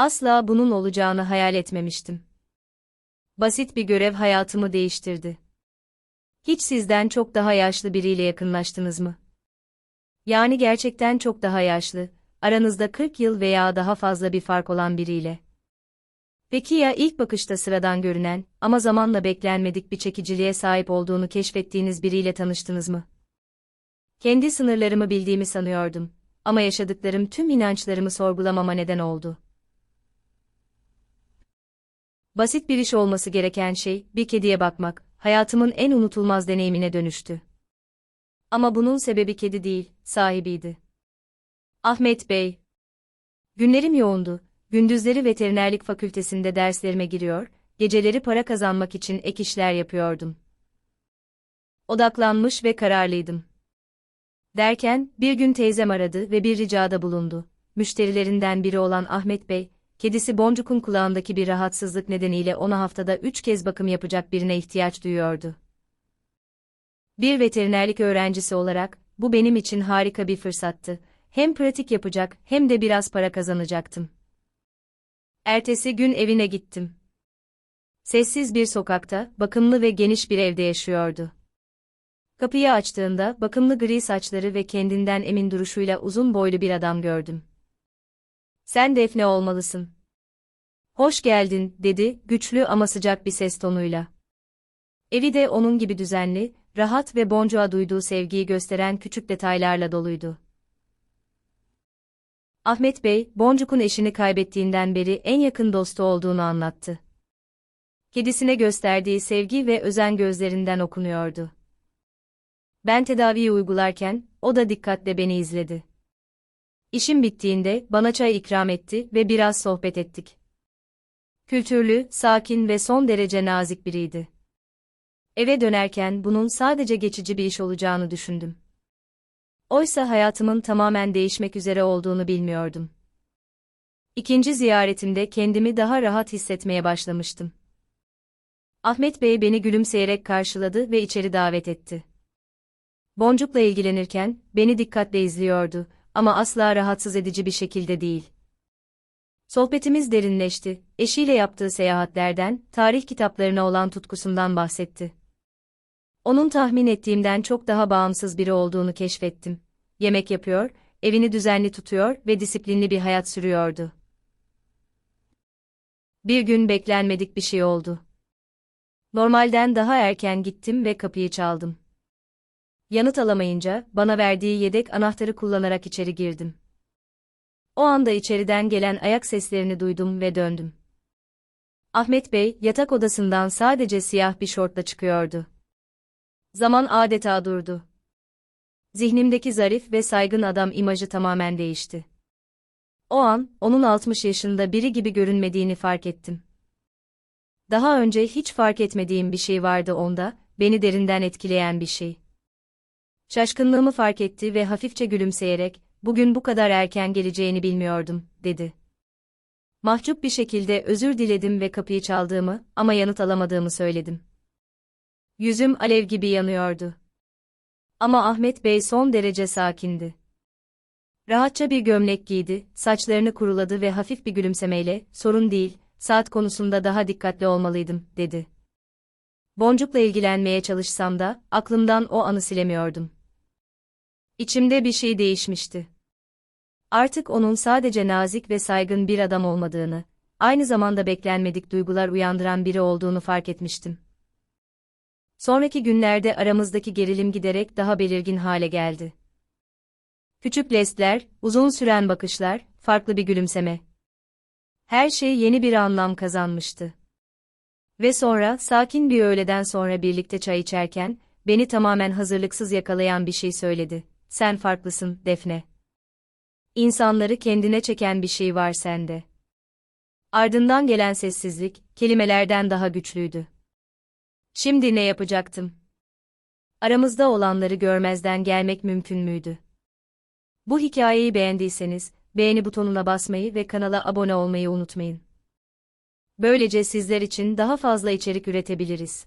Asla bunun olacağını hayal etmemiştim. Basit bir görev hayatımı değiştirdi. Hiç sizden çok daha yaşlı biriyle yakınlaştınız mı? Yani gerçekten çok daha yaşlı, aranızda 40 yıl veya daha fazla bir fark olan biriyle. Peki ya ilk bakışta sıradan görünen ama zamanla beklenmedik bir çekiciliğe sahip olduğunu keşfettiğiniz biriyle tanıştınız mı? Kendi sınırlarımı bildiğimi sanıyordum ama yaşadıklarım tüm inançlarımı sorgulamama neden oldu. Basit bir iş olması gereken şey, bir kediye bakmak, hayatımın en unutulmaz deneyimine dönüştü. Ama bunun sebebi kedi değil, sahibiydi. Ahmet Bey. Günlerim yoğundu, gündüzleri veterinerlik fakültesinde derslerime giriyor, geceleri para kazanmak için ek işler yapıyordum. Odaklanmış ve kararlıydım. Derken, bir gün teyzem aradı ve bir ricada bulundu. Müşterilerinden biri olan Ahmet Bey, kedisi Boncuk'un kulağındaki bir rahatsızlık nedeniyle ona haftada üç kez bakım yapacak birine ihtiyaç duyuyordu. Bir veterinerlik öğrencisi olarak, bu benim için harika bir fırsattı. Hem pratik yapacak hem de biraz para kazanacaktım. Ertesi gün evine gittim. Sessiz bir sokakta, bakımlı ve geniş bir evde yaşıyordu. Kapıyı açtığında bakımlı gri saçları ve kendinden emin duruşuyla uzun boylu bir adam gördüm. Sen Defne olmalısın. Hoş geldin, dedi, güçlü ama sıcak bir ses tonuyla. Evi de onun gibi düzenli, rahat ve boncuğa duyduğu sevgiyi gösteren küçük detaylarla doluydu. Ahmet Bey, Boncuk'un eşini kaybettiğinden beri en yakın dostu olduğunu anlattı. Kedisine gösterdiği sevgi ve özen gözlerinden okunuyordu. Ben tedaviyi uygularken, o da dikkatle beni izledi. İşim bittiğinde bana çay ikram etti ve biraz sohbet ettik. Kültürlü, sakin ve son derece nazik biriydi. Eve dönerken bunun sadece geçici bir iş olacağını düşündüm. Oysa hayatımın tamamen değişmek üzere olduğunu bilmiyordum. İkinci ziyaretimde kendimi daha rahat hissetmeye başlamıştım. Ahmet Bey beni gülümseyerek karşıladı ve içeri davet etti. Boncukla ilgilenirken beni dikkatle izliyordu ama asla rahatsız edici bir şekilde değil. Sohbetimiz derinleşti. Eşiyle yaptığı seyahatlerden, tarih kitaplarına olan tutkusundan bahsetti. Onun tahmin ettiğimden çok daha bağımsız biri olduğunu keşfettim. Yemek yapıyor, evini düzenli tutuyor ve disiplinli bir hayat sürüyordu. Bir gün beklenmedik bir şey oldu. Normalden daha erken gittim ve kapıyı çaldım. Yanıt alamayınca, bana verdiği yedek anahtarı kullanarak içeri girdim. O anda içeriden gelen ayak seslerini duydum ve döndüm. Ahmet Bey, yatak odasından sadece siyah bir şortla çıkıyordu. Zaman adeta durdu. Zihnimdeki zarif ve saygın adam imajı tamamen değişti. O an, onun 60 yaşında biri gibi görünmediğini fark ettim. Daha önce hiç fark etmediğim bir şey vardı onda, beni derinden etkileyen bir şey. Şaşkınlığımı fark etti ve hafifçe gülümseyerek, bugün bu kadar erken geleceğini bilmiyordum, dedi. Mahcup bir şekilde özür diledim ve kapıyı çaldığımı ama yanıt alamadığımı söyledim. Yüzüm alev gibi yanıyordu. Ama Ahmet Bey son derece sakindi. Rahatça bir gömlek giydi, saçlarını kuruladı ve hafif bir gülümsemeyle, sorun değil, saat konusunda daha dikkatli olmalıydım, dedi. Boncukla ilgilenmeye çalışsam da, aklımdan o anı silemiyordum. İçimde bir şey değişmişti. Artık onun sadece nazik ve saygın bir adam olmadığını, aynı zamanda beklenmedik duygular uyandıran biri olduğunu fark etmiştim. Sonraki günlerde aramızdaki gerilim giderek daha belirgin hale geldi. Küçük lestler, uzun süren bakışlar, farklı bir gülümseme. Her şey yeni bir anlam kazanmıştı. Ve sonra, sakin bir öğleden sonra birlikte çay içerken, beni tamamen hazırlıksız yakalayan bir şey söyledi. Sen farklısın, Defne. İnsanları kendine çeken bir şey var sende. Ardından gelen sessizlik, kelimelerden daha güçlüydü. Şimdi ne yapacaktım? Aramızda olanları görmezden gelmek mümkün müydü? Bu hikayeyi beğendiyseniz, beğeni butonuna basmayı ve kanala abone olmayı unutmayın. Böylece sizler için daha fazla içerik üretebiliriz.